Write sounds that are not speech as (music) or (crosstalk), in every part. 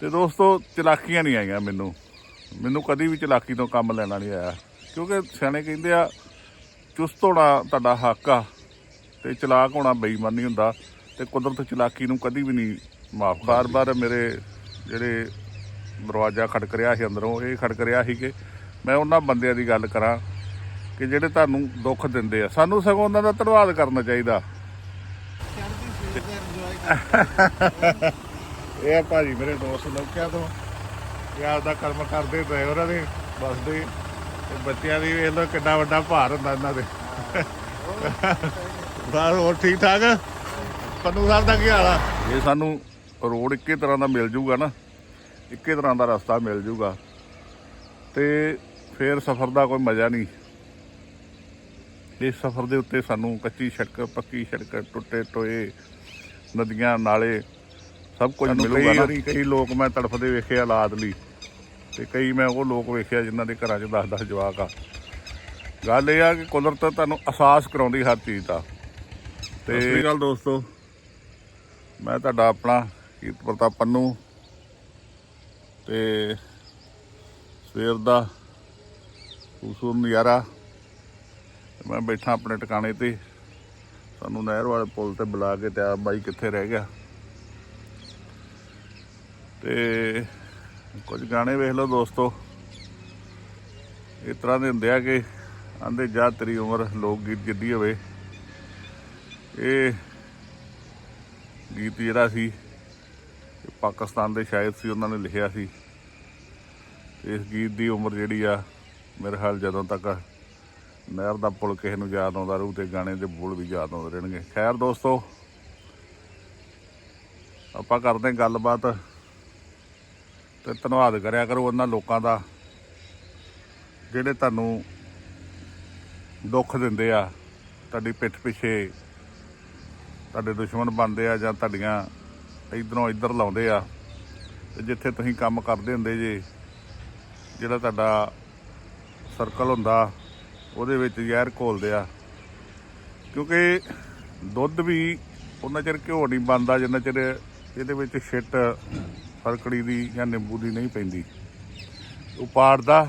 ਤੇ ਦੋਸਤੋ ਚਲਾਕੀਆਂ ਨਹੀਂ ਆਈਆਂ ਮੈਨੂੰ। ਮੈਨੂੰ ਕਦੀ ਵੀ ਚਲਾਕੀ ਤੋਂ ਕੰਮ ਲੈਣਾ ਨਹੀਂ ਆਇਆ। ਕਿਉਂਕਿ ਸਿਆਣੇ ਕਹਿੰਦੇ ਆ ਚੁਸਤ ਹੋਣਾ ਤੁਹਾਡਾ ਹੱਕ ਆ ਤੇ ਚਲਾਕ ਹੋਣਾ ਬੇਈਮਾਨੀ ਹੁੰਦਾ ਤੇ ਕੁਦਰਤ ਚਲਾਕੀ ਨੂੰ ਕਦੀ ਵੀ ਨਹੀਂ ਮਾਫ ਬਾਰ-ਬਾਰ ਮੇਰੇ ਜਿਹੜੇ ਦਰਵਾਜ਼ਾ ਖੜਕ ਰਿਹਾ ਸੀ ਅੰਦਰੋਂ ਇਹ ਖੜਕ ਰਿਹਾ ਸੀ ਕਿ ਮੈਂ ਉਹਨਾਂ ਬੰਦਿਆਂ ਦੀ ਗੱਲ ਕਰਾਂ ਕਿ ਜਿਹੜੇ ਤੁਹਾਨੂੰ ਦੁੱਖ ਦਿੰਦੇ ਆ। ਸਾਨੂੰ ਸਗੋਂ ਉਹਨਾਂ ਦਾ ਧੰਨਵਾਦ ਕਰਨਾ ਚਾਹੀਦਾ। (laughs) ਇਹ ਆ ਭਾਜੀ ਮੇਰੇ ਦੋਸਤ ਲੋਕਿਆ ਤੋਂ। ਇਹ ਆਪਦਾ ਕਰਮ ਕਰਦੇ ਡਰਾਈਵਰਾਂ ਦੇ, ਬੱਸ ਦੇ। ਤੇ ਬੱਚਿਆਂ ਦੀ ਵੇਖ ਲਓ ਕਿੰਨਾ ਵੱਡਾ ਭਾਰ ਹੁੰਦਾ ਇਹਨਾਂ ਦੇ। ਬਾਹਰ ਹੋਰ ਠੀਕ ਠਾਕ? ਪੰਨੂ ਸਾਹਿਬ ਦਾ ਕੀ ਹਾਲ ਆ? ਇਹ ਸਾਨੂੰ ਰੋਡ ਇੱਕੇ ਤਰ੍ਹਾਂ ਦਾ ਮਿਲ ਜੂਗਾ ਨਾ, ਇੱਕੇ ਤਰ੍ਹਾਂ ਦਾ ਰਸਤਾ ਮਿਲ ਜੂਗਾ। ਤੇ ਫੇਰ ਸਫ਼ਰ ਦਾ ਕੋਈ ਮਜ਼ਾ ਨਹੀਂ। ਇਸ ਸਫ਼ਰ ਦੇ ਉੱਤੇ ਸਾਨੂੰ ਕੱਚੀ ਸੜਕ, ਪੱਕੀ ਸੜਕ, ਟੁੱਟੇ ਟੋਏ, ਨਦੀਆਂ, ਨਾਲੇ ਸਭ ਕੁਝ ਮਿਲੂਗਾ ਨਾ। ਕਈ ਲੋਕ ਮੈਂ ਤੜਫਦੇ ਵੇਖੇ ਔਲਾਦ ਲਈ ਤੇ ਕਈ ਮੈਂ ਉਹ ਲੋਕ ਵੇਖਿਆ ਜਿਨ੍ਹਾਂ ਦੇ ਘਰਾਂ 'ਚ 10-10 ਜਵਾਕ ਆ। ਗੱਲ ਇਹ ਆ ਕਿ ਕੁਦਰਤ ਤੁਹਾਨੂੰ ਅਹਿਸਾਸ ਕਰਾਉਂਦੀ ਹਰ ਚੀਜ਼ ਦਾ। ਤੇ ਸਤਿ ਗੱਲ ਦੋਸਤੋ। ਮੈਂ ਤੁਹਾਡਾ ਆਪਣਾ ਕੀਰਤ ਪ੍ਰਤਾਪ ਪੰਨੂ ਤੇ ਸਵੇਰ ਦਾ ਖੂਬਸੂਰਤ ਨਜ਼ਾਰਾ। ਤੇ ਮੈਂ ਬੈਠਾ ਆਪਣੇ ਟਿਕਾਣੇ ਤੇ। ਸਾਨੂੰ ਨਹਿਰ ਵਾਲੇ ਪੁਲ ਤੇ ਬੁਲਾ ਕੇ ਤੇ ਆ ਬਾਈ ਕਿੱਥੇ ਰਹਿ ਗਿਆ। ਤੇ ਕੁਝ ਗਾਣੇ ਵੇਖ ਲਓ ਦੋਸਤੋ। ਇਸ ਤਰ੍ਹਾਂ ਦੇ ਹੁੰਦੇ ਆ ਕਿ ਆਂਦੇ ਜਾ ਤੇਰੀ ਉਮਰ ਲੋਕ ਗੀਤ ਜਿੱਦੀ ਹੋਵੇ। ਇਹ ਗੀਤ ਜਿਹੜਾ ਸੀ ਪਾਕਿਸਤਾਨ ਦੇ ਸ਼ਾਇਦ ਸੀ, ਉਹਨਾਂ ਨੇ ਲਿਖਿਆ ਸੀ। ਇਸ ਗੀਤ ਦੀ ਉਮਰ ਜਿਹੜੀ ਆ, ਮੇਰੇ ਹਾਲ ਜਦੋਂ ਤੱਕ ਨਹਿਰ ਦਾ ਪੁਲ ਕਿਸੇ ਨੂੰ ਯਾਦ ਆਉਂਦਾ ਰਹੂ, ਤੇ ਗਾਣੇ ਦੇ ਬੋਲ ਵੀ ਯਾਦ ਆਉਂਦੇ ਰਹਿਣਗੇ। ਖੈਰ ਦੋਸਤੋ, ਆਪਾਂ ਕਰਦੇ ਗੱਲਬਾਤ। ਤੇ ਧੰਨਵਾਦ ਕਰਿਆ ਕਰੋ ਉਹਨਾਂ ਲੋਕਾਂ ਦਾ ਜਿਹੜੇ ਤੁਹਾਨੂੰ ਦੁੱਖ ਦਿੰਦੇ ਆ, ਤੁਹਾਡੀ ਪਿੱਠ ਪਿੱਛੇ ਤੁਹਾਡੇ ਦੁਸ਼ਮਣ ਬਣਦੇ ਆ ਜਾਂ ਤੁਹਾਡੀਆਂ ਇਧਰੋਂ ਇੱਧਰ ਲਾਉਂਦੇ ਆ, ਤੇ ਜਿੱਥੇ ਤੁਸੀਂ ਕੰਮ ਕਰਦੇ ਹੁੰਦੇ ਜੇ, ਜਿਹੜਾ ਤੁਹਾਡਾ ਸਰਕਲ ਹੁੰਦਾ, ਉਹਦੇ ਵਿੱਚ ਜ਼ਹਿਰ ਘੋਲਦੇ ਆ। ਕਿਉਂਕਿ ਦੁੱਧ ਵੀ ਉਹਨਾਂ ਚਿਰ ਘਿਓ ਨਹੀਂ ਬਣਦਾ, ਜਿੰਨਾ ਚਿਰ ਇਹਦੇ ਵਿੱਚ ਛਿੱਟ ਫਰਕੜੀ ਦੀ ਜਾਂ ਨਿੰਬੂ ਦੀ ਨਹੀਂ ਪੈਂਦੀ। ਉਹ ਪਾੜਦਾ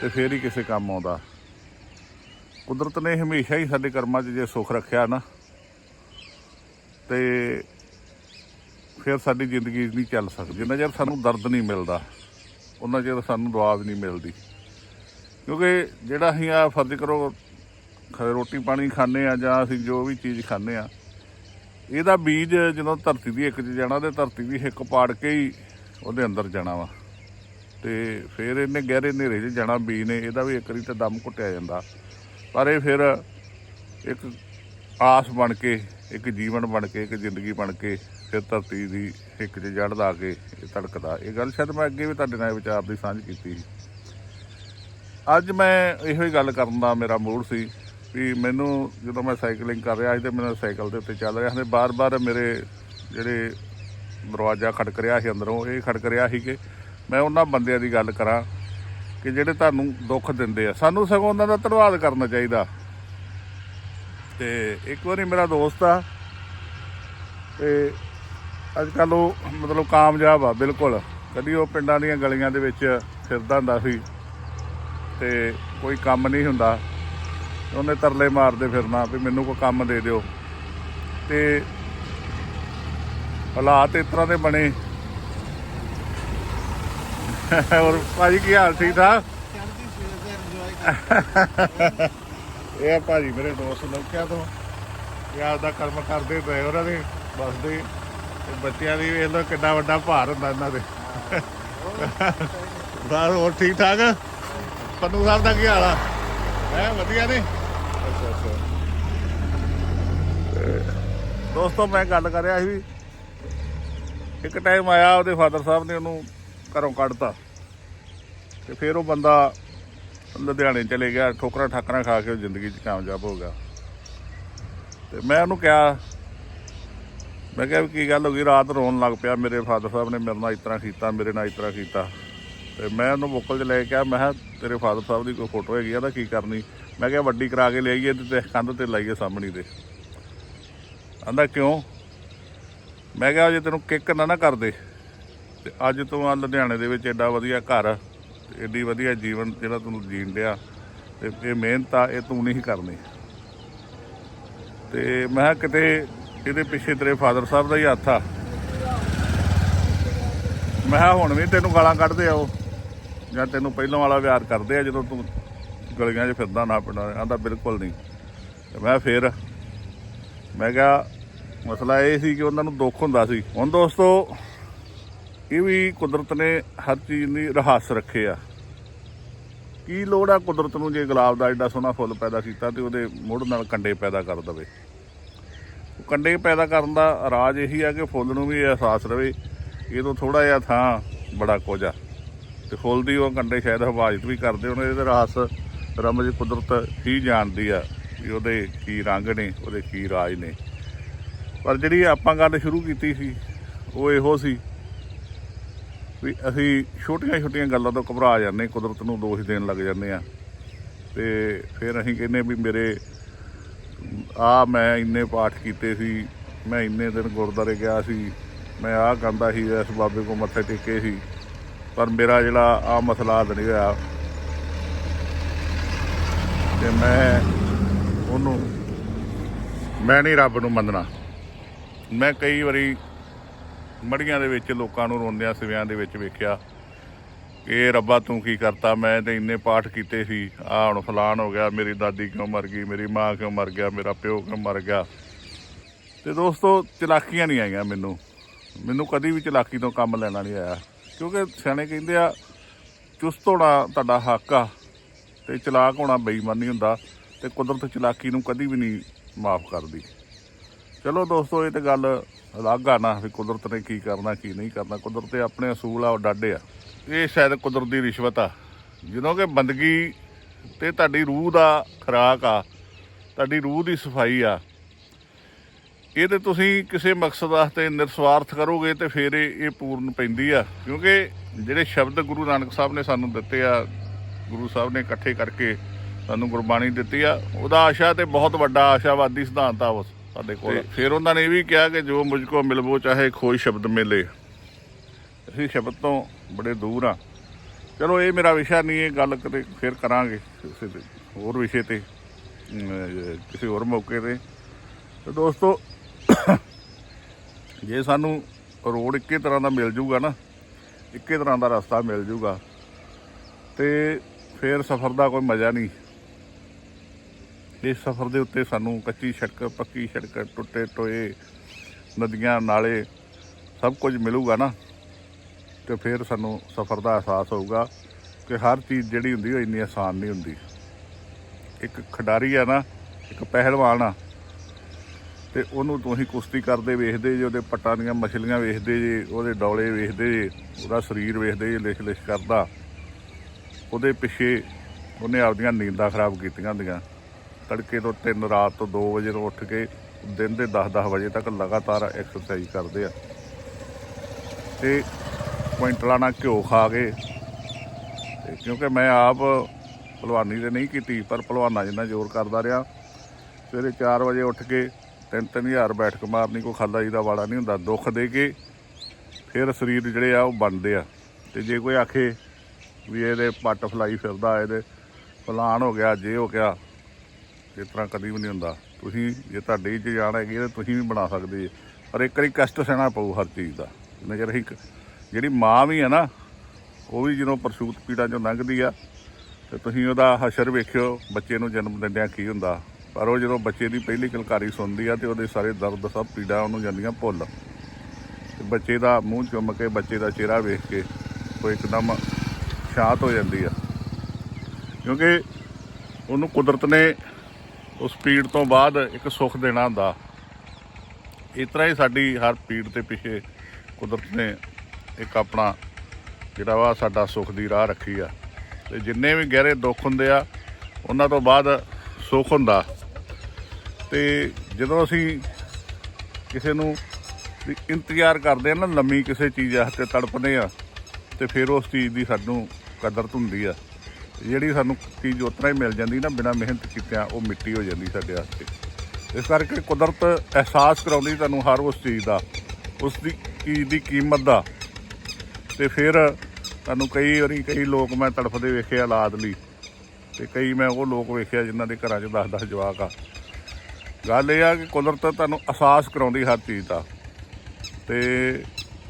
ਤੇ ਫੇਰ ਹੀ ਕਿਸੇ ਕੰਮ ਆਉਂਦਾ। ਕੁਦਰਤ ਨੇ ਹਮੇਸ਼ਾ ਹੀ ਸਾਡੇ ਕਰਮਾਂ 'ਚ ਜੇ ਸੁੱਖ ਰੱਖਿਆ ਨਾ, ਤੇ ਫਿਰ ਸਾਡੀ ਜ਼ਿੰਦਗੀ ਨਹੀਂ ਚੱਲ ਸਕਦੀ। ਜਿੰਨਾ ਚਿਰ ਸਾਨੂੰ ਦਰਦ ਨਹੀਂ ਮਿਲਦਾ ਉਹਨਾਂ ਚਿਰ ਸਾਨੂੰ ਦੁਆ ਨਹੀਂ ਮਿਲਦੀ। ਕਿਉਂਕਿ ਜਿਹੜਾ ਅਸੀਂ ਆ ਫਰਜ਼ ਕਰੋ ਰੋਟੀ ਪਾਣੀ ਖਾਂਦੇ ਆ ਜਾਂ ਅਸੀਂ ਜੋ ਵੀ ਚੀਜ਼ ਖਾਂਦੇ ਆ ਇਹਦਾ ਬੀਜ ਜਦੋਂ ਧਰਤੀ ਦੀ ਇੱਕ 'ਚ ਜਾਣਾ ਤੇ ਧਰਤੀ ਦੀ ਹਿੱਕ ਪਾੜ ਕੇ ਹੀ ਉਹਦੇ ਅੰਦਰ ਜਾਣਾ ਵਾ। ਤੇ ਫਿਰ ਇਹਨੇ ਗਹਿਰੇ ਹਨੇਰੇ 'ਚ ਜਾਣਾ ਬੀਜ ਨੇ, ਇਹਦਾ ਵੀ ਇੱਕ ਵਾਰੀ ਤੇ ਦਮ ਘੁੱਟਿਆ ਜਾਂਦਾ। ਪਰ ਇਹ ਫਿਰ ਇੱਕ ਆਸ ਬਣ ਕੇ, ਇੱਕ ਜੀਵਨ ਬਣ ਕੇ, ਇੱਕ ਜ਼ਿੰਦਗੀ ਬਣ ਕੇ, ਫਿਰ ਧਰਤੀ ਦੀ ਹਿੱਕ 'ਚ ਜੜ ਜੜਦਾ ਕੇ ਇਹ ਧੜਕਦਾ ਇਹ ਗੱਲ ਸ਼ਾਇਦ ਮੈਂ ਅੱਗੇ ਵੀ ਤੁਹਾਡੇ ਨਾਲ ਵਿਚਾਰ ਦੀ ਸਾਂਝ ਕੀਤੀ ਸੀ। ਅੱਜ ਮੈਂ ਇਹੋ ਹੀ ਗੱਲ ਕਰਨ ਦਾ ਮੇਰਾ ਮੂਡ ਸੀ ਵੀ ਮੈਨੂੰ ਜਦੋਂ ਮੈਂ ਸਾਈਕਲਿੰਗ ਕਰ ਰਿਹਾ ਸੀ ਤੇ ਮੈਂ ਸਾਈਕਲ ਦੇ ਉੱਤੇ ਚੱਲ ਰਿਹਾ ਸੀ। ਬਾਰ-ਬਾਰ ਮੇਰੇ ਜਿਹੜੇ ਦਰਵਾਜ਼ਾ ਖੜਕ ਰਿਹਾ ਸੀ ਅੰਦਰੋਂ, ਇਹ ਖੜਕ ਰਿਹਾ ਸੀ ਕਿ ਮੈਂ ਉਹਨਾਂ ਬੰਦਿਆਂ ਦੀ ਗੱਲ ਕਰਾਂ ਕਿ ਜਿਹੜੇ ਤੁਹਾਨੂੰ ਦੁੱਖ ਦਿੰਦੇ ਆ। ਸਾਨੂੰ ਸਗੋਂ ਉਹਨਾਂ ਦਾ ਧੰਨਵਾਦ ਕਰਨਾ ਚਾਹੀਦਾ। ਤੇ ਇੱਕ ਵਾਰੀ ਮੇਰਾ ਦੋਸਤ ਆ, ਤੇ ਅੱਜ ਕੱਲ ਉਹ ਮਤਲਬ ਕਾਮਯਾਬ ਆ, ਬਿਲਕੁਲ। ਕਦੀ ਉਹ ਪਿੰਡਾਂ ਦੀਆਂ ਗਲੀਆਂ ਦੇ ਵਿੱਚ ਫਿਰਦਾ ਹੁੰਦਾ ਸੀ ਤੇ ਕੋਈ ਕੰਮ ਨਹੀਂ ਹੁੰਦਾ। ਉਹਨੇ ਤਰਲੇ ਮਾਰਦੇ ਫਿਰਨਾ ਵੀ ਮੈਨੂੰ ਕੋਈ ਕੰਮ ਦੇ ਦਿਓ। ਤੇ ਹਾਲਾਤ ਇਸ ਤਰ੍ਹਾਂ ਦੇ ਬਣੇ। ਹੋਰ ਭਾਜੀ ਕੀ ਹਾਲ ਠੀਕ ਠਾਕ? ਇਹ ਆ ਭਾਜੀ ਮੇਰੇ ਦੋਸਤ ਲੋਕਿਆ ਤੋਂ। ਇਹ ਆਪਦਾ ਕਰਮ ਕਰਦੇ ਡਰਾਈਵਰਾਂ ਦੇ ਬੱਸ ਦੇ। ਤੇ ਬੱਚਿਆਂ ਦੀ ਵੇਖ ਲਓ ਕਿੰਨਾ ਵੱਡਾ ਭਾਰ ਹੁੰਦਾ ਇਹਨਾਂ ਦੇ। ਬਾਹਰ ਹੋਰ ਠੀਕ ਠਾਕ? ਪੰਨੂ ਸਾਹਿਬ ਦਾ ਕੀ ਹਾਲ ਆ? ਹੈ ਵਧੀਆ ਨੇ? ਅੱਛਾ ਅੱਛਾ। ਦੋਸਤੋ ਮੈਂ ਗੱਲ ਕਰ ਰਿਹਾ ਸੀ ਵੀ ਇੱਕ ਟਾਈਮ ਆਇਆ ਉਹਦੇ ਫਾਦਰ ਸਾਹਿਬ ਨੇ ਉਹਨੂੰ ਘਰੋਂ ਕੱਢਤਾ। ਤੇ ਫਿਰ ਉਹ ਬੰਦਾ ਲੁਧਿਆਣੇ ਚਲੇ ਗਿਆ ਠੋਕਰਾਂ ਠਾਕਰਾਂ ਖਾ ਕੇ ਉਹ ਜ਼ਿੰਦਗੀ 'ਚ ਕਾਮਯਾਬ ਹੋ ਗਿਆ। ਤੇ ਮੈਂ ਉਹਨੂੰ ਕਿਹਾ ਮੈਂ ਕਿਹਾ ਕੀ ਗੱਲ ਹੋ ਗਈ ਰਾਤ ਰੋਣ ਲੱਗ ਪਿਆ ਮੇਰੇ ਫਾਦਰ ਸਾਹਿਬ ਨੇ ਮੇਰੇ ਨਾਲ ਇਸ ਤਰ੍ਹਾਂ ਕੀਤਾ ਮੇਰੇ ਨਾਲ ਇਸ ਤਰ੍ਹਾਂ ਕੀਤਾ। ਤੇ ਮੈਂ ਉਹਨੂੰ ਬੁੱਕਲ 'ਚ ਲੈ ਕੇ ਆ ਮੈਂ ਕਿਹਾ ਤੇਰੇ ਫਾਦਰ ਸਾਹਿਬ ਦੀ ਕੋਈ ਫੋਟੋ ਹੈਗੀ ਆ ਤਾਂ ਕੀ ਕਰਨੀ? ਮੈਂ ਕਿਹਾ ਵੱਡੀ ਕਰਾ ਕੇ ਲਿਆਈਏ ਤੇ ਕੰਧ ਤੇ ਲਾਈਏ ਸਾਹਮਣੀ ਤੇ। ਆਂਦਾ, ਕਿਉਂ? ਮੈਂ ਕਿਹਾ, ਜੇ ਤੈਨੂੰ ਕਿੱਕ ਨਾ ਨਾ ਕਰਦੇ, ਤੇ ਅੱਜ ਤੋਂ ਆ ਲੁਧਿਆਣੇ ਦੇ ਵਿੱਚ ਐਡਾ ਵਧੀਆ ਘਰ ਐਡੀ ਵਧੀਆ ਜੀਵਨ ਜਿਹੜਾ ਤੈਨੂੰ ਜੀਣ ਡਿਆ, ਤੇ ਇਹ ਮਿਹਨਤ ਆ, ਇਹ ਤੂੰ ਨਹੀਂ ਕਰਨੀ। ਤੇ ਮੈਂ ਕਿਹਾ, ਕਿਤੇ ਇਹਦੇ ਪਿੱਛੇ ਤੇਰੇ ਫਾਦਰ ਸਾਹਿਬ ਦਾ ਹੀ ਹੱਥ ਆ। ਮੈਂ ਕਿਹਾ, ਹੁਣ ਵੀ ਤੈਨੂੰ ਗਾਲਾਂ ਕੱਢਦੇ ਆ ਉਹ, ਜਾਂ ਤੈਨੂੰ ਪਹਿਲਾਂ ਵਾਲਾ ਵਿਆਰ ਕਰਦੇ ਆ ਜਦੋਂ ਤੂੰ ਗਲੀਆਂ 'ਚ ਫਿਰਦਾ ਨਾ ਪਿੰਡਾਂ ਆਂਦਾ ਬਿਲਕੁਲ ਨਹੀਂ। ਤੇ ਮੈਂ ਫੇਰ, ਮੈਂ ਕਿਹਾ, ਮਸਲਾ ਇਹ ਸੀ ਕਿ ਉਹਨਾਂ ਨੂੰ ਦੁੱਖ ਹੁੰਦਾ ਸੀ। ਹੁਣ ਦੋਸਤੋ, ਇਹ ਵੀ ਕੁਦਰਤ ਨੇ ਹਰ ਚੀਜ਼ ਦੀ ਰਹੱਸ ਰੱਖੇ ਆ। ਕੀ ਲੋੜ ਆ ਕੁਦਰਤ ਨੂੰ ਜੇ ਗੁਲਾਬ ਦਾ ਐਡਾ ਸੋਹਣਾ ਫੁੱਲ ਪੈਦਾ ਕੀਤਾ ਤੇ ਉਹਦੇ ਮੁੜ ਨਾਲ ਕੰਡੇ ਪੈਦਾ ਕਰ ਦਵੇ? ਕੰਡੇ ਪੈਦਾ ਕਰਨ ਦਾ ਰਾਜ ਇਹੀ ਆ ਕਿ ਫੁੱਲ ਨੂੰ ਵੀ ਇਹ ਅਹਿਸਾਸ ਰਵੇ, ਇਹ ਤੋਂ ਥੋੜਾ ਜਿਹਾ ਥਾਂ ਬੜਾ ਕੁਝ ਆ। ਤੇ ਫੁੱਲ ਦੀ ਉਹ ਕੰਡੇ ਸ਼ਾਇਦ ਹਿਫਾਜ਼ਤ ਵੀ ਕਰਦੇ ਹੋਣੇ ਇਹਦੇ ਰਹੱਸ ਰਮਜ ਕੁਦਰਤ ਹੀ ਜਾਣਦੀ ਆ ਵੀ ਉਹਦੇ ਕੀ ਰੰਗ ਨੇ, ਉਹਦੇ ਕੀ ਰਾਜ ਨੇ। ਪਰ ਜਿਹੜੀ ਆਪਾਂ ਗੱਲ ਸ਼ੁਰੂ ਕੀਤੀ ਸੀ, ਉਹ ਇਹੋ ਸੀ ਵੀ ਅਸੀਂ ਛੋਟੀਆਂ ਛੋਟੀਆਂ ਗੱਲਾਂ ਤੋਂ ਘਬਰਾ ਜਾਂਦੇ, ਕੁਦਰਤ ਨੂੰ ਦੋਸ਼ ਦੇਣ ਲੱਗ ਜਾਂਦੇ ਆ। ਤੇ ਫਿਰ ਅਸੀਂ ਕਹਿੰਦੇ ਵੀ ਮੇਰੇ, ਆ ਮੈਂ ਇੰਨੇ ਪਾਠ ਕੀਤੇ ਸੀ, ਮੈਂ ਇੰਨੇ ਦਿਨ ਗੁਰਦਾਰੇ ਗਿਆ ਸੀ, ਮੈਂ ਆਹ ਕਹਿੰਦਾ ਸੀ, ਇਸ ਬਾਬੇ ਕੋ ਮੱਥੇ ਟੇਕੇ ਸੀ। ਪਰ ਮੇਰਾ ਜਿਹੜਾ ਆ ਮਸਲਾ ਹੱਲ ਨਹੀਂ ਹੋਇਆ ਤੇ ਮੈਂ ਉਹਨੂੰ, ਮੈਂ ਨਹੀਂ ਰੱਬ ਨੂੰ ਮੰਨਣਾ। ਮੈਂ ਕਈ ਵਾਰੀ ਮੜੀਆਂ ਦੇ ਵਿੱਚ ਲੋਕਾਂ ਨੂੰ ਰੋਂਦਿਆਂ ਸਿਵਿਆਂ ਦੇ ਵਿੱਚ ਵੇਖਿਆ ਕਿ ਰੱਬਾ ਤੂੰ ਕੀ ਕਰਤਾ, ਮੈਂ ਤੇ ਇੰਨੇ ਪਾਠ ਕੀਤੇ ਸੀ ਆ ਹੁਣ ਫਲਾਨ ਹੋ ਗਿਆ, ਮੇਰੀ ਦਾਦੀ ਕਿਉਂ ਮਰ ਗਈ, ਮੇਰੀ ਮਾਂ ਕਿਉਂ ਮਰ ਗਿਆ, ਮੇਰਾ ਪਿਓ ਕਿਉਂ ਮਰ ਗਿਆ। ਤੇ ਦੋਸਤੋ, ਚਲਾਕੀਆਂ ਨਹੀਂ ਆਈਆਂ ਮੈਨੂੰ। ਮੈਨੂੰ ਕਦੀ ਵੀ ਚਲਾਕੀ ਤੋਂ ਕੰਮ ਲੈਣਾ ਨਹੀਂ ਆਇਆ। ਕਿਉਂਕਿ ਸਿਆਣੇ ਕਹਿੰਦੇ ਆ, ਚੁਸਤ ਹੋਣਾ ਤੁਹਾਡਾ ਹੱਕ ਆ। ਤੇ ਚਲਾਕ ਹੋਣਾ ਬੇਈਮਾਨੀ ਹੁੰਦਾ ਤੇ ਕੁਦਰਤ ਚਲਾਕੀ ਨੂੰ ਕਦੀ ਵੀ ਨਹੀਂ ਮਾਫ ਕਰਦੀ। ਚਲੋ ਦੋਸਤੋ, ਇਹ ਤੇ ਗੱਲ ਅਲੱਗ ਆ ਨਾ ਵੀ ਕੁਦਰਤ ਨੇ ਕੀ ਕਰਨਾ, ਕੀ ਨਹੀਂ ਕਰਨਾ। ਕੁਦਰਤ ਦੇ ਆਪਣੇ ਅਸੂਲ ਆ, ਉਹ ਡਾਢੇ ਆ। ਇਹ ਸ਼ਾਇਦ ਕੁਦਰਤ ਦੀ ਰਿਸ਼ਵਤ ਆ। ਜਦੋਂ ਕਿ ਬੰਦਗੀ ਤੇ ਤੁਹਾਡੀ ਰੂਹ ਦਾ ਖਰਾਕ ਆ, ਤੁਹਾਡੀ ਰੂਹ ਦੀ ਸਫ਼ਾਈ ਆ ਇਹ ਤੇ ਤੁਸੀਂ ਕਿਸੇ ਮਕਸਦ ਵਾਸਤੇ ਨਿਰਸਵਾਰਥ ਕਰੋਗੇ ਤੇ ਫਿਰ ਇਹ ਇਹ ਪੂਰਨ ਪੈਂਦੀ ਆ। ਕਿਉਂਕਿ ਜਿਹੜੇ ਸ਼ਬਦ ਗੁਰੂ ਨਾਨਕ ਸਾਹਿਬ ਨੇ ਸਾਨੂੰ ਦਿੱਤੇ ਆ ਗੁਰੂ ਸਾਹਿਬ ਨੇ ਇਕੱਠੇ ਕਰਕੇ ਸਾਨੂੰ ਗੁਰਬਾਣੀ ਦਿੱਤੀ ਆ। ਉਹਦਾ ਆਸ਼ਾ ਤੇ ਬਹੁਤ ਵੱਡਾ ਆਸ਼ਾਵਾਦੀ ਸਿਧਾਂਤ ਆ ਉਸ ਸਾਡੇ ਕੋਲ। ਫਿਰ ਉਹਨਾਂ ਨੇ ਇਹ ਵੀ ਕਿਹਾ ਕਿ ਜੋ ਮੁਝ ਕੋ ਮਿਲਵੋ ਚਾਹੇ ਖੋਈ ਸ਼ਬਦ ਮਿਲੇ। ਅਸੀਂ ਸ਼ਬਦ ਤੋਂ ਬੜੇ ਦੂਰ ਆ। ਚਲੋ ਇਹ ਮੇਰਾ ਵਿਸ਼ਾ ਨਹੀਂ ਇਹ ਗੱਲ ਕਦੇ ਫਿਰ ਕਰਾਂਗੇ ਕਿਸੇ ਹੋਰ ਵਿਸ਼ੇ ਤੇ ਕਿਸੇ ਹੋਰ ਮੌਕੇ ਤੇ। ਤੇ ਦੋਸਤੋ ਜੇ ਸਾਨੂੰ ਰੋਡ ਇੱਕੇ ਤਰ੍ਹਾਂ ਦਾ ਮਿਲ ਜੂਗਾ ਨਾ ਇੱਕੇ ਤਰ੍ਹਾਂ ਦਾ ਰਸਤਾ ਮਿਲ ਜੂਗਾ। ਤੇ ਫਿਰ ਸਫ਼ਰ ਦਾ ਕੋਈ ਮਜ਼ਾ ਨਹੀਂ। ਇਸ ਸਫ਼ਰ ਦੇ ਉੱਤੇ ਸਾਨੂੰ ਕੱਚੀ ਸੜਕ ਪੱਕੀ ਸੜਕ ਟੁੱਟੇ ਟੋਏ, ਨਦੀਆਂ, ਨਾਲੇ ਸਭ ਕੁਝ ਮਿਲੂਗਾ ਨਾ। ਤੇ ਫਿਰ ਸਾਨੂੰ ਸਫ਼ਰ ਦਾ ਅਹਿਸਾਸ ਹੋਊਗਾ ਕਿ ਹਰ ਚੀਜ਼ ਜਿਹੜੀ ਹੁੰਦੀ ਉਹ ਇੰਨੀ ਆਸਾਨ ਨਹੀਂ ਹੁੰਦੀ। ਇੱਕ ਖਿਡਾਰੀ ਆ ਨਾ, ਇੱਕ ਪਹਿਲਵਾਨ ਆ, ਤੇ ਉਹਨੂੰ ਤੁਸੀਂ ਕੁਸ਼ਤੀ ਕਰਦੇ ਵੇਖਦੇ ਜੇ, ਉਹਦੇ ਪੱਟਾਂ ਦੀਆਂ ਮਛਲੀਆਂ ਵੇਖਦੇ ਜੇ, ਉਹਦੇ ਡੌਲੇ ਵੇਖਦੇ ਜੇ, ਉਹਦਾ ਸਰੀਰ ਵੇਖਦੇ ਜੇ ਲਿਸ਼ ਲਿਸ਼ ਕਰਦਾ। ਉਹਦੇ ਪਿੱਛੇ ਉਹਨੇ ਆਪਦੀਆਂ ਨੀਂਦਾਂ ਖਰਾਬ ਕੀਤੀਆਂ ਹੁੰਦੀਆਂ। ਤੜਕੇ ਤੋਂ 3 ਰਾਤ ਤੋਂ 2 ਵਜੇ ਤੋਂ ਉੱਠ ਕੇ ਦਿਨ ਦੇ 10-10 ਵਜੇ ਤੱਕ ਲਗਾਤਾਰ ਐਕਸਰਸਾਈਜ਼ ਕਰਦੇ ਆ। ਤੇ ਕੁਇੰਟਲਾਂ ਨਾਲ ਘਿਓ ਖਾ ਕੇ ਕਿਉਂਕਿ ਮੈਂ ਆਪ ਭਲਵਾਨੀ ਤੇ ਨਹੀਂ ਕੀਤੀ, ਪਰ ਭਲਵਾਨਾ ਜਿੰਨਾ ਜ਼ੋਰ ਕਰਦਾ ਰਿਹਾ। ਸਵੇਰੇ 4 ਵਜੇ ਉੱਠ ਕੇ 3-3000 ਬੈਠਕ ਮਾਰਨੀ ਕੋ ਖਾਲਾ ਜੀ ਦਾ ਵਾੜਾ ਨਹੀਂ ਹੁੰਦਾ। ਦੁੱਖ ਦੇ ਕੇ ਫਿਰ ਸਰੀਰ ਜਿਹੜੇ ਆ ਉਹ ਬਣਦੇ ਆ। ਤੇ ਜੇ ਕੋਈ ਆਖੇ ਵੀ ਇਹਦੇ ਪੱਟ ਫਲਾਈ ਫਿਰਦਾ, ਇਹਦੇ ਫਲਾਣ ਹੋ ਗਿਆ, ਜੇ ਹੋ ਗਿਆ, ਇਸ ਤਰ੍ਹਾਂ ਕਦੀ ਵੀ ਨਹੀਂ ਹੁੰਦਾ। ਤੁਸੀਂ ਜੇ ਤੁਹਾਡੀ ਚ ਜਾਣ ਹੈਗੀ ਤਾਂ ਤੁਸੀਂ ਵੀ ਬਣਾ ਸਕਦੇ ਜੀ। ਪਰ ਇੱਕ ਵਾਰੀ ਕਸ਼ਟ ਸਹਿਣਾ ਪਊ ਹਰ ਚੀਜ਼ ਦਾ। ਨਜ਼ਰ ਹੀ ਜਿਹੜੀ ਮਾਂ ਵੀ ਹੈ ਨਾ, ਉਹ ਵੀ ਜਦੋਂ ਪ੍ਰਸੂਤ ਪੀੜਾ ਚੋਂ ਲੰਘਦੀ ਆ, ਤੇ ਤੁਸੀਂ ਉਹਦਾ ਹਸ਼ਰ ਵੇਖਿਓ, ਬੱਚੇ ਨੂੰ ਜਨਮ ਦਿੰਦਿਆਂ ਕੀ ਹੁੰਦਾ। ਪਰ ਉਹ ਜਦੋਂ ਬੱਚੇ ਦੀ ਪਹਿਲੀ ਕਲਕਾਰੀ ਸੁਣਦੀ ਆ ਤੇ ਉਹਦੇ ਸਾਰੇ ਦਰਦ ਸਭ ਪੀੜਾ ਉਹਨੂੰ ਜਾਂਦੀਆਂ ਭੁੱਲ। ਤੇ ਬੱਚੇ ਦਾ ਮੂੰਹ ਚੁੰਮ ਕੇ, ਬੱਚੇ ਦਾ ਚਿਹਰਾ ਵੇਖ ਕੇ, ਉਹ ਇੱਕਦਮ ਸ਼ਾਂਤ ਹੋ ਜਾਂਦੀ ਆ। ਕਿਉਂਕਿ ਉਹਨੂੰ ਕੁਦਰਤ ਨੇ ਉਸ ਪੀੜ ਤੋਂ ਬਾਅਦ ਇੱਕ ਸੁੱਖ ਦੇਣਾ ਹੁੰਦਾ। ਇਸ ਤਰ੍ਹਾਂ ਹੀ ਸਾਡੀ ਹਰ ਪੀੜ 'ਤੇ ਪਿੱਛੇ ਕੁਦਰਤ ਨੇ ਇੱਕ ਆਪਣਾ ਜਿਹੜਾ ਵਾ ਸਾਡਾ ਸੁੱਖ ਦੀ ਰਾਹ ਰੱਖੀ ਆ। ਤੇ ਜਿੰਨੇ ਵੀ ਗਹਿਰੇ ਦੁੱਖ ਹੁੰਦੇ ਆ, ਉਹਨਾਂ ਤੋਂ ਬਾਅਦ ਸੁੱਖ ਹੁੰਦਾ। ਤੇ ਜਦੋਂ ਅਸੀਂ ਕਿਸੇ ਨੂੰ ਇੰਤਜ਼ਾਰ ਕਰਦੇ ਆ ਨਾ ਲੰਮੀ ਕਿਸੇ ਚੀਜ਼ ਵਾਸਤੇ ਤੜਪਦੇ ਆ, ਤੇ ਫਿਰ ਉਸ ਚੀਜ਼ ਦੀ ਸਾਨੂੰ ਕਦਰਤ ਹੁੰਦੀ ਆ। ਜਿਹੜੀ ਸਾਨੂੰ ਚੀਜ਼ ਉਤਰਾ ਹੀ ਮਿਲ ਜਾਂਦੀ ਨਾ, ਬਿਨਾਂ ਮਿਹਨਤ ਕੀਤਿਆਂ, ਉਹ ਮਿੱਟੀ ਹੋ ਜਾਂਦੀ ਸਾਡੇ ਵਾਸਤੇ। ਇਸ ਕਰਕੇ ਕੁਦਰਤ ਅਹਿਸਾਸ ਕਰਾਉਂਦੀ ਤੁਹਾਨੂੰ ਹਰ ਉਸ ਚੀਜ਼ ਦਾ, ਉਸ ਦੀ ਚੀਜ਼ ਦੀ ਕੀਮਤ ਦਾ। ਤੇ ਫਿਰ ਤੁਹਾਨੂੰ ਕਈ ਵਾਰੀ ਕਈ ਲੋਕ ਮੈਂ ਤੜਫਦੇ ਵੇਖੇ ਔਲਾਦ ਲਈ, ਤੇ ਕਈ ਮੈਂ ਉਹ ਲੋਕ ਵੇਖਿਆ ਜਿਨ੍ਹਾਂ ਦੇ ਘਰਾਂ 'ਚ 10-10 ਜਵਾਕ ਆ। ਗੱਲ ਇਹ ਆ ਕਿ ਕੁਦਰਤ ਤੁਹਾਨੂੰ ਅਹਿਸਾਸ ਕਰਾਉਂਦੀ ਹਰ ਚੀਜ਼ ਦਾ। ਤੇ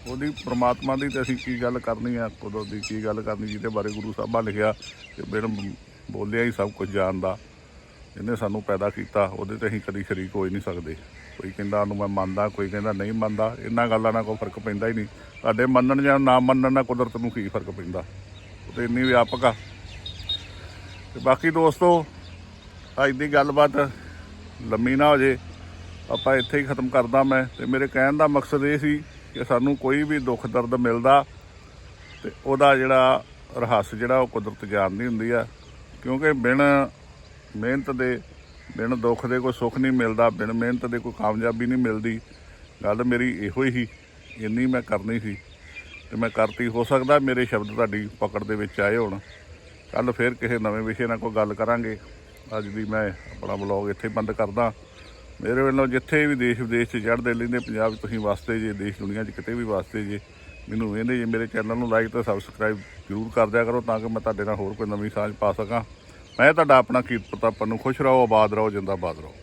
ਉਹਦੀ ਪ੍ਰਮਾਤਮਾ ਦੀ ਤੇ ਅਸੀਂ ਕੀ ਗੱਲ ਕਰਨੀ ਆ, ਕੁਦਰਤ ਦੀ ਕੀ ਗੱਲ ਕਰਨੀ, ਜਿਹਦੇ ਬਾਰੇ ਗੁਰੂ ਸਾਹਿਬਾਂ ਲਿਖਿਆ ਕਿ ਬਿਨ ਬੋਲਿਆ ਹੀ ਸਭ ਕੁਝ ਜਾਣਦਾ ਜਿਹਨੇ ਸਾਨੂੰ ਪੈਦਾ ਕੀਤਾ, ਉਹਦੇ ਤੇ ਅਸੀਂ ਕਦੀ ਸ਼ਰੀਕ ਹੋ ਹੀ ਨਹੀਂ ਸਕਦੇ। ਕੋਈ ਕਹਿੰਦਾ ਉਹਨੂੰ ਮੈਂ ਮੰਨਦਾ, ਕੋਈ ਕਹਿੰਦਾ ਨਹੀਂ ਮੰਨਦਾ, ਇਹਨਾਂ ਗੱਲਾਂ ਨਾਲ ਕੋਈ ਫ਼ਰਕ ਪੈਂਦਾ ਹੀ ਨਹੀਂ। ਤੁਹਾਡੇ ਮੰਨਣ ਜਾਂ ਨਾ ਮੰਨਣ ਨਾਲ ਕੁਦਰਤ ਨੂੰ ਕੀ ਫ਼ਰਕ ਪੈਂਦਾ? ਉਹ ਤੇ ਇੰਨੀ ਵਿਆਪਕ ਆ। ਤੇ ਬਾਕੀ ਦੋਸਤੋ, ਅੱਜ ਦੀ ਗੱਲਬਾਤ ਲੰਮੀ ਨਾ ਹੋ ਜੇ। ਆਪਾਂ ਇੱਥੇ ਹੀ ਖਤਮ ਕਰਦਾ ਮੈਂ। ਤੇ ਮੇਰੇ ਕਹਿਣ ਦਾ ਮਕਸਦ ਇਹ ਸੀ ਕਿ ਸਾਨੂੰ ਕੋਈ ਵੀ ਦੁੱਖ ਦਰਦ ਮਿਲਦਾ ਤੇ ਉਹਦਾ ਜਿਹੜਾ ਰਹੱਸ ਜਿਹੜਾ ਉਹ ਕੁਦਰਤ ਜਾਣਦੀ ਹੁੰਦੀ ਆ। ਕਿਉਂਕਿ ਬਿਨ ਮਿਹਨਤ ਦੇ, ਬਿਨ ਦੁੱਖ ਦੇ ਕੋਈ ਸੁੱਖ ਨਹੀਂ ਮਿਲਦਾ, ਬਿਨ ਮਿਹਨਤ ਦੇ ਕੋਈ ਕਾਮਯਾਬੀ ਨਹੀਂ ਮਿਲਦੀ। ਗੱਲ ਮੇਰੀ ਇਹੋ ਹੀ ਇੰਨੀ ਮੈਂ ਕਰਨੀ ਸੀ ਤੇ ਮੈਂ ਕਰਤੀ। ਹੋ ਸਕਦਾ ਮੇਰੇ ਸ਼ਬਦ ਤੁਹਾਡੀ ਪਕੜ ਦੇ ਵਿੱਚ ਆਏ ਹੋਣ। ਕੱਲ ਫੇਰ ਕਿਸੇ ਨਵੇਂ ਵਿਸ਼ੇ ਨਾਲ ਕੋਈ ਗੱਲ ਕਰਾਂਗੇ। ਅੱਜ ਦੀ ਮੈਂ ਆਪਣਾ ਬਲੌਗ ਇੱਥੇ ਬੰਦ ਕਰਦਾ। ਮੇਰੇ ਵੱਲੋਂ ਜਿੱਥੇ ਵੀ ਦੇਸ਼ ਵਿਦੇਸ਼ 'ਚ ਚੜ੍ਹਦੇ ਲੈਂਦੇ, ਪੰਜਾਬ 'ਚ ਤੁਸੀਂ ਵਸਦੇ ਜੇ, ਦੇਸ਼ ਦੁਨੀਆ 'ਚ ਕਿਤੇ ਵੀ ਵਸਦੇ ਜੇ, ਮੈਨੂੰ ਵੇਂਦੇ ਜੇ ਮੇਰੇ ਚੈਨਲ ਨੂੰ ਲਾਈਕ ਤੇ ਸਬਸਕ੍ਰਾਈਬ ਜ਼ਰੂਰ ਕਰ ਦਿਆ ਕਰੋ ਤਾਂ ਕਿ ਮੈਂ ਤੁਹਾਡੇ ਨਾਲ ਹੋਰ ਕੋਈ ਨਵੀਂ ਸਾਂਝ ਪਾ ਸਕਾਂ। ਮੈਂ ਤੁਹਾਡਾ ਆਪਣਾ ਕੀਰਤ ਪ੍ਰਤਾਪਨ ਨੂੰ ਖੁਸ਼ ਰਹੋ, ਆਬਾਦ ਰਹੋ, ਜਿੰਦਾਬਾਦ ਰਹੋ।